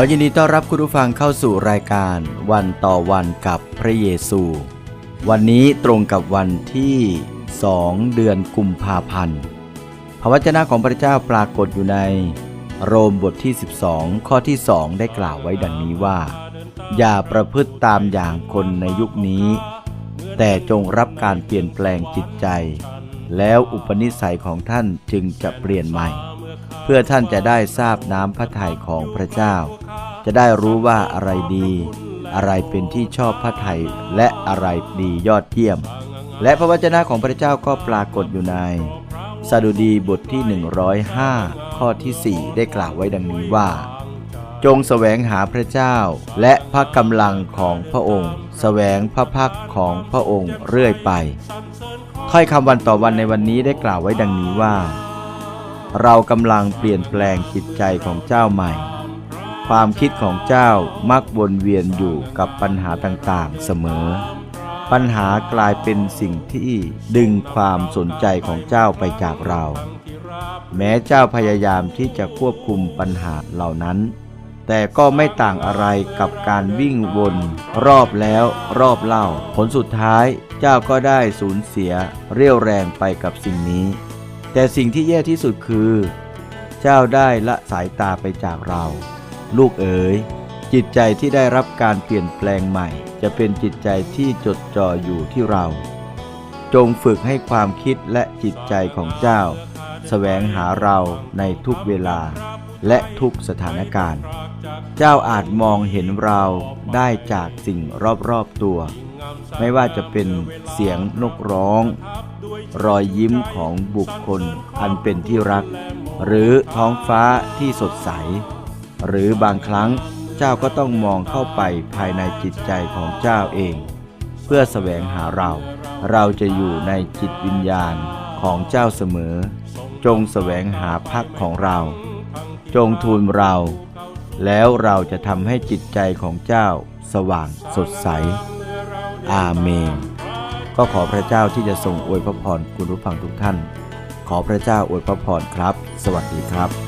ขอยินดีต้อนรับคุณผู้ฟังเข้าสู่รายการวันต่อวันกับพระเยซู วันนี้ตรงกับวันที่ 2 เดือนกุมภาพันธ์พระวจนะของพระเจ้าปรากฏอยู่ในโรมบทที่ 12 ข้อที่ 2 ได้กล่าวไว้ดังนี้ว่า อย่าประพฤติตามอย่างคนในยุคนี้ แต่จงรับการเปลี่ยนแปลงจิตใจ แล้วอุปนิสัยของท่านจึงจะเปลี่ยนใหม่ เพื่อท่านจะได้ทราบน้ำพระทัยของพระเจ้า จะได้รู้ว่าอะไรดี อะไรเป็นที่ชอบพระไทยและอะไรดียอดเยี่ยม และพระวจนะของพระเจ้าก็ปรากฏอยู่ในสดุดีบทที่ 105 ข้อที่ 4 ได้กล่าวไว้ดังนี้ว่า จงแสวงหาพระเจ้า และพระกำลังของพระองค์แสวงพระพักของพระองค์เรื่อยไปถ้อยคำวันต่อวันในวันนี้ได้กล่าวไว้ดังนี้ว่า เรากำลังเปลี่ยนแปลงจิตใจของเจ้าใหม่ ความคิดของเจ้ามักวนเวียนอยู่กับปัญหาต่างๆเสมอ ปัญหากลายเป็นสิ่งที่ดึงความสนใจของเจ้าไปจากเรา แม้เจ้าพยายามที่จะควบคุมปัญหาเหล่านั้น แต่ก็ไม่ต่างอะไรกับการวิ่งวน รอบแล้วรอบเล่า ผลสุดท้ายเจ้าก็ได้สูญเสียเรี่ยวแรงไปกับสิ่งนี้ แต่สิ่งที่แย่ที่สุดคือ เจ้าได้ละสายตาไปจากเรา ลูกเอ๋ยจิตใจที่ได้รับการเปลี่ยนแปลงใหม่ จะเป็นจิตใจที่จดจ่ออยู่ที่เรา จงฝึกให้ความคิดและจิตใจของเจ้าแสวงหาเราในทุกเวลาและทุกสถานการณ์ เจ้าอาจมองเห็นเราได้จากสิ่งรอบๆตัว ไม่ว่าจะเป็นเสียงนกร้อง รอยยิ้มของบุคคลอันเป็นที่รัก หรือท้องฟ้าที่สดใส หรือบางครั้งเจ้าก็ต้องมองเข้าไปภายในจิตใจของเจ้าเอง เพื่อแสวงหาเรา เราจะอยู่ในจิตวิญญาณของเจ้าเสมอ จงแสวงหาพักของเรา จงทูลเรา แล้วเราจะทำให้จิตใจของเจ้าสว่างสดใส อาเมน ก็ขอพระเจ้าที่จะทรงอวยพระพรคุณผู้ฟังทุกท่าน ขอพระเจ้าอวยพระพรครับ สวัสดีครับ